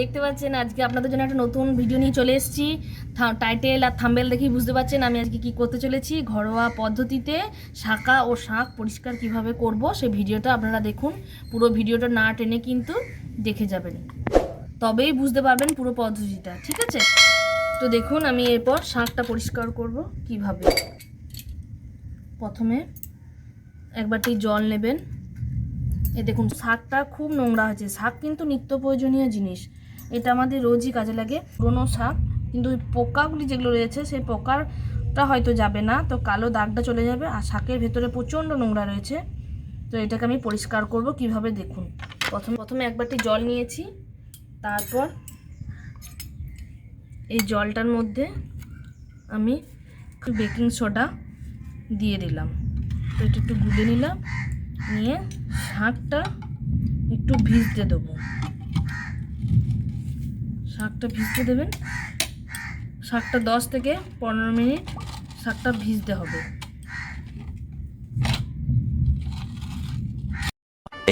দেখতে পাচ্ছেন, আজকে আপনাদের জন্য একটা নতুন ভিডিও নিয়ে চলে এসেছি। টাইটেল আর থাম্বেল দেখেই বুঝতে পারছেন আমি আজকে কি করতে চলেছি। ঘরোয়া পদ্ধতিতে শাঁকা ও শাঁক পরিষ্কার কীভাবে করব সেই ভিডিওটা আপনারা দেখুন। পুরো ভিডিওটা না টেনে কিন্তু দেখে যাবেন। তবেই বুঝতে পারবেন পুরো পদ্ধতিটা, ঠিক আছে? তো দেখুন, আমি এরপর শাঁখটা পরিষ্কার করব কীভাবে। প্রথমে একবারটি জল নেবেন। এ দেখুন শাকটা খুব নোংরা হয়েছে। শাক কিন্তু নিত্য প্রয়োজনীয় জিনিস। এটা আমাদের রোজই কাজে লাগে। পুরোনো শাক, কিন্তু ওই পোকাগুলি যেগুলো রয়েছে, সেই পোকারটা হয়তো যাবে না। তো কালো দাগটা চলে যাবে আর শাকের ভেতরে প্রচণ্ড নোংরা রয়েছে। তো এটাকে আমি পরিষ্কার করব কীভাবে দেখুন। প্রথম প্রথমে এক বাটি জল নিয়েছি। তারপর এই জলটার মধ্যে আমি বেকিং সোডা দিয়ে দিলাম। তো এটা একটু গুলে নিলাম। নিয়ে শাকটা একটু ভিজতে দেবো। শাকটা ভিজতে দেবেন। শাকটা দশ থেকে পনেরো মিনিট শাকটা ভিজতে হবে।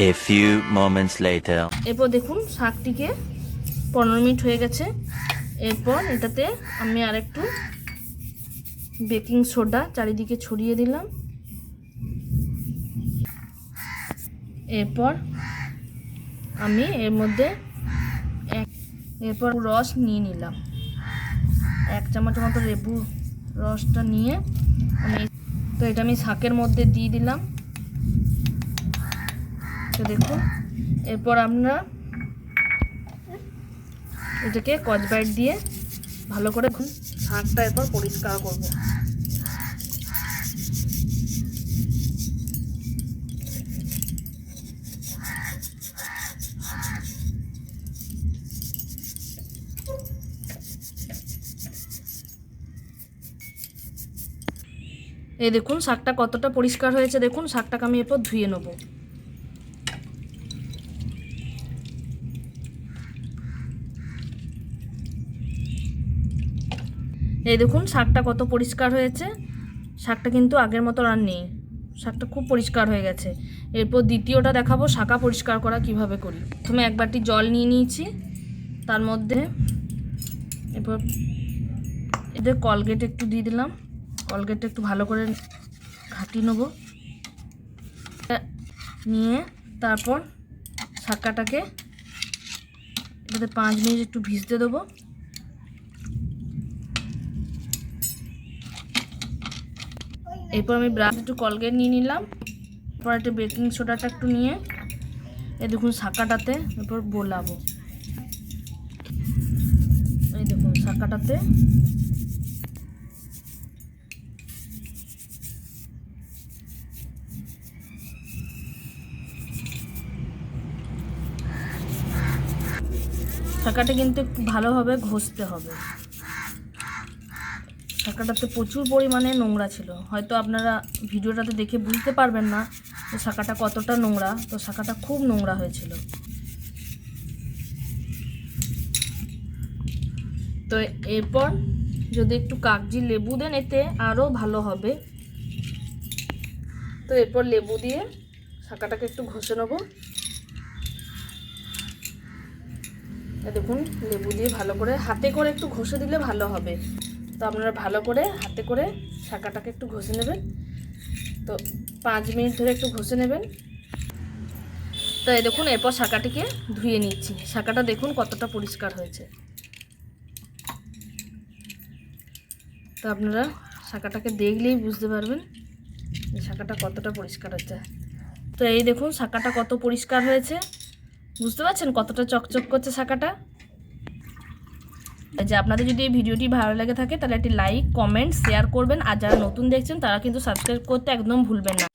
A few moments later. এরপর দেখুন শাকটিকে পনেরো মিনিট হয়ে গেছে। এরপর এটাতে আমি আরেকটু বেকিং সোডা চারিদিকে ছড়িয়ে দিলাম। এরপর আমি এর মধ্যে এরপর রস নিয়ে নিলাম। এক চামচের মতো লেবু রসটা নিয়ে আমি তো এটা আমি শাকের মধ্যে দিয়ে দিলাম। তো দেখুন, এরপর আমরা এটাকে কচবাইট দিয়ে ভালো করে শাকটা এরপর পরিষ্কার করব। এই দেখুন, শাকটা কতটা পরিষ্কার হয়েছে, দেখুন, শাকটাকে আমি এরপর ধুয়ে নেব। এই দেখুন, শাকটা কত পরিষ্কার হয়েছে। শাকটা কিন্তু আগের মতো আর নেই। শাকটা খুব পরিষ্কার হয়ে গেছে। এরপর দ্বিতীয়টা দেখাবো, শাঁকা পরিষ্কার করা কীভাবে করি। প্রথমে এক বাটি জল নিয়ে নিয়েছি। তার মধ্যে এরপর এদের কলগেট একটু দিয়ে দিলাম। কলগেটটা একটু ভালো করে ঘাটিয়ে নেব। নিয়ে তারপর শাঁকাটাকে এটাতে পাঁচ মিনিট একটু ভিজতে দেবো। এরপর আমি ব্রাশ একটু কলগেট নিয়ে নিলাম। এরপর একটু বেকিং সোডাটা একটু নিয়ে এ দেখুন শাঁকাটাতে এরপর বোলাবো। এই দেখুন শাঁকাটাতে শাঁকাটা কিন্তু ভালোভাবে ঘষতে হবে। শাঁকাটাতে প্রচুর পরিমাণে নোংরা ছিল। হয়তো আপনারা ভিডিওটাতে দেখে বুঝতে পারবেন না যে শাঁকাটা কতটা নোংরা। তো শাঁকাটা খুব নোংরা হয়েছিল। তো এরপর যদি একটু কাগজি লেবু দেন, এতে আরও ভালো হবে। তো এরপর লেবু দিয়ে শাঁকাটাকে একটু ঘষে নেব। দেখুন, লেবু দিয়ে ভালো করে, হাতে করে একটু ঘষে দিলে ভালো হবে। তো আপনারা ভালো করে হাতে করে শাঁকাটাকে একটু ঘষে নেবেন। তো পাঁচ মিনিট ধরে একটু ঘষে নেবেন। তো এই দেখুন, এরপর শাঁকাটিকে ধুয়ে নিচ্ছি। শাঁকাটা দেখুন কতটা পরিষ্কার হয়েছে। তো আপনারা শাঁকাটাকে দেখলেই বুঝতে পারবেন যে শাঁকাটা কতটা পরিষ্কার হচ্ছে তো এই দেখুন শাঁকাটা কত পরিষ্কার হয়েছে। বুঝতে পারছেন কতটা চকচক করছে শাখাটা? যে আপনাদের যদি এই ভিডিওটি ভালো লেগে থাকে, তাহলে একটি লাইক কমেন্ট শেয়ার করবেন। আর যারা নতুন দেখছেন, তারা কিন্তু সাবস্ক্রাইব করতে একদম ভুলবেন না।